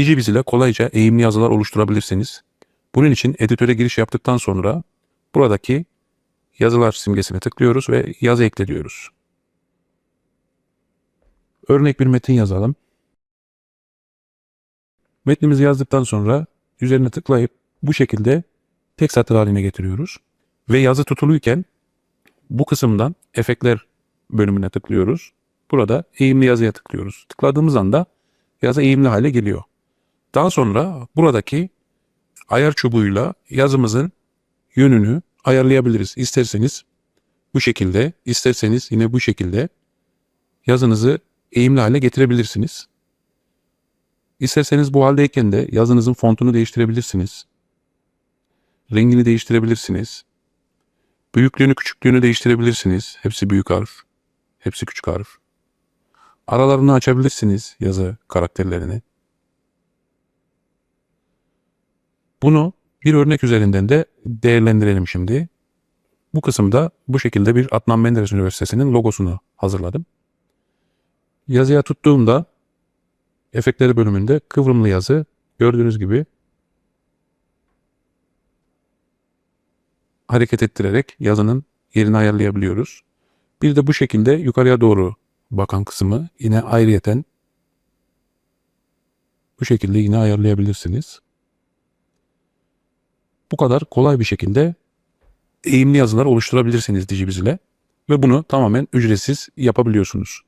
Digiviz ile kolayca eğimli yazılar oluşturabilirsiniz. Bunun için editöre giriş yaptıktan sonra buradaki yazılar simgesine tıklıyoruz ve yazı ekle diyoruz. Örnek bir metin yazalım. Metnimizi yazdıktan sonra üzerine tıklayıp bu şekilde tek satır haline getiriyoruz. Ve yazı tutuluyken bu kısımdan efektler bölümüne tıklıyoruz. Burada eğimli yazıya tıklıyoruz. Tıkladığımız anda yazı eğimli hale geliyor. Daha sonra buradaki ayar çubuğuyla yazımızın yönünü ayarlayabiliriz. İsterseniz bu şekilde, isterseniz yine bu şekilde yazınızı eğimli hale getirebilirsiniz. İsterseniz bu haldeyken de yazınızın fontunu değiştirebilirsiniz. Rengini değiştirebilirsiniz. Büyüklüğünü, küçüklüğünü değiştirebilirsiniz. Hepsi büyük harf, hepsi küçük harf. Aralarını açabilirsiniz yazı karakterlerini. Bunu bir örnek üzerinden de değerlendirelim şimdi. Bu kısımda bu şekilde bir Adnan Menderes Üniversitesi'nin logosunu hazırladım. Yazıya tuttuğumda efektleri bölümünde kıvrımlı yazı gördüğünüz gibi hareket ettirerek yazının yerini ayarlayabiliyoruz. Bir de bu şekilde yukarıya doğru bakan kısmı yine ayrıyeten bu şekilde yine ayarlayabilirsiniz. Bu kadar kolay bir şekilde eğimli yazılar oluşturabilirsiniz Digiviz ile ve bunu tamamen ücretsiz yapabiliyorsunuz.